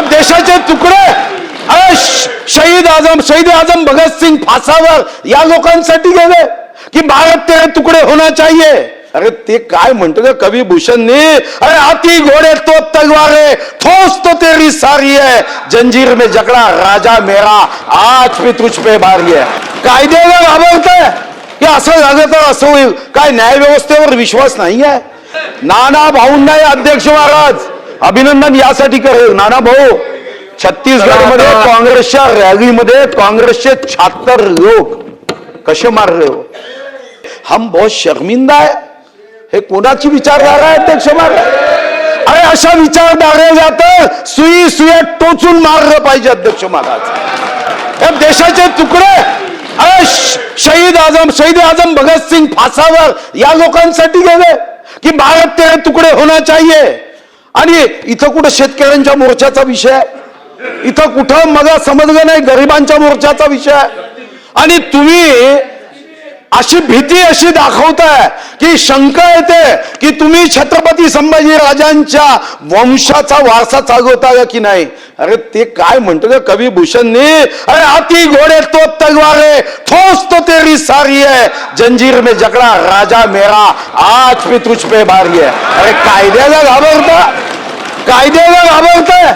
या देशाचे तुकडे. शहीद आजम शहीद आजम भगतसिंग फासावर या लोकांसाठी गेले की भारत ते तुकडे होना चाहिए. अरे ते काय म्हणतो का कवी भूषणने अरे हाती घोडे तो तलवारे ठोस तो तेरी सारी है. जंजीर में जकड़ा राजा मेरा आज भी तुझ पे भारी आहे कायद्याला घाबरतंय की असं झालं तर असं होईल. काय न्यायव्यवस्थेवर विश्वास नाही आहे? नाना भाऊंना अध्यक्ष महाराज अभिनंदन यासाठी करेल. नाना भाऊ छत्तीसगडमध्ये काँग्रेसच्या रॅलीमध्ये काँग्रेसचे छात्तर लोक कसे मारले हो? हम बहुत शर्मिंदा है. हे कोणाची विचारधारा आहे अध्यक्ष महाराज अरे अशा विचारधारेला तर सुई सुई टोचून मारलं पाहिजे अध्यक्ष महाराज. देशाचे तुकडे. अरे शहीद आजम शहीद आजम भगतसिंग फासावर या लोकांसाठी गेले की भारत तेरे तुकडे होना चाहिए. आणि इथं कुठं शेतकऱ्यांच्या मोर्चाचा विषय आहे? इथं कुठं मला समजलं नाही गरिबांच्या मोर्चाचा विषय आहे. आणि तुम्ही अशी भीती अशी दाखवताय की शंका येते की तुम्ही छत्रपती संभाजी राजांच्या वंशाचा वारसा चालवता की नाही? अरे ते काय म्हणतो का कवी भूषणने अरे अति घोडे तो तलवारे ठोस तो तेरी सारी आहे. जंजीर में जकड़ा राजा मेरा आज पे तुझ पे भारी आहे अरे कायद्याला घाबरता? कायद्याला घाबरताय.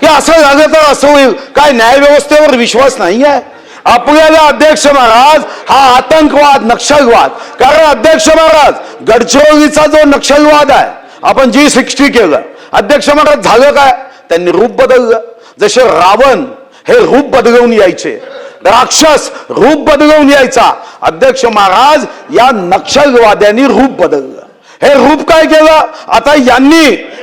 की असं झालं तर असं होईल. काय न्याय व्यवस्थेवर विश्वास नाही आहे? आपल्याला अध्यक्ष महाराज हा आतंकवाद नक्षलवाद. कारण अध्यक्ष महाराज गडचिरोलीचा जो नक्षलवाद आहे आपण जी सिक्स्टी केलं अध्यक्ष महाराज झालं काय? त्यांनी रूप बदललं. जसे रावण हे रूप बदलवून यायचे राक्षस रूप बदलवून यायचा अध्यक्ष महाराज या नक्षलवाद्यांनी रूप बदललं. हे रूप काय केलं? आता यांनी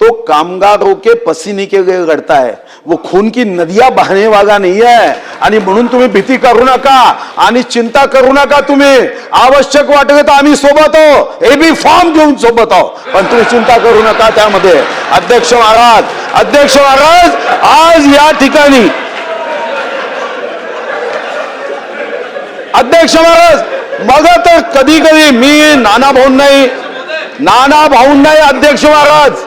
तो कामगारों के पसीने के लिए है। वो खून की नदिया बहने वाला नहीं है। आणि म्हणून तुम्ही भीती करू नका आणि चिंता करू नका तुम्ही। आवश्यक वाटलं तर आम्ही सोबत आहो। हे बी फॉर्म घेऊन सोबत आहो। पण तुम्ही चिंता करू नका त्यामध्ये। अध्यक्ष महाराज अध्यक्ष महाराज आज या ठिकाणी अध्यक्ष महाराज मग तर कधी कधी मी नाना भाऊ नाही नाना भाऊ नाही अध्यक्ष महाराज.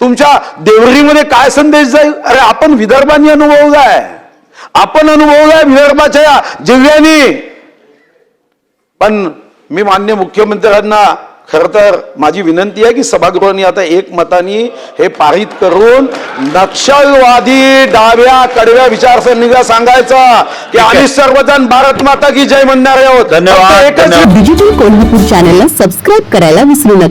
तुमच्या देवरीमध्ये काय संदेश जाईल? अरे आपण विदर्भांनी अनुभवलाय आपण अनुभवलाय विदर्भाच्या जिल्ह्यांनी पण मी मान्य मुख्यमंत्र्यांना खर तर माझी विनंती आहे की सभागृहाने आता एक मतानी हे पारित करून नक्षलवादी डाव्या कडव्या विचारसरणीला सांगायचं की आम्ही सर्वजण भारत माता की जय म्हणणारे आहोत. धन्यवाद, फक्त एकच धन्यवाद. डिजिटल कोल्हापूर चॅनलला सबस्क्राईब करायला विसरू नका.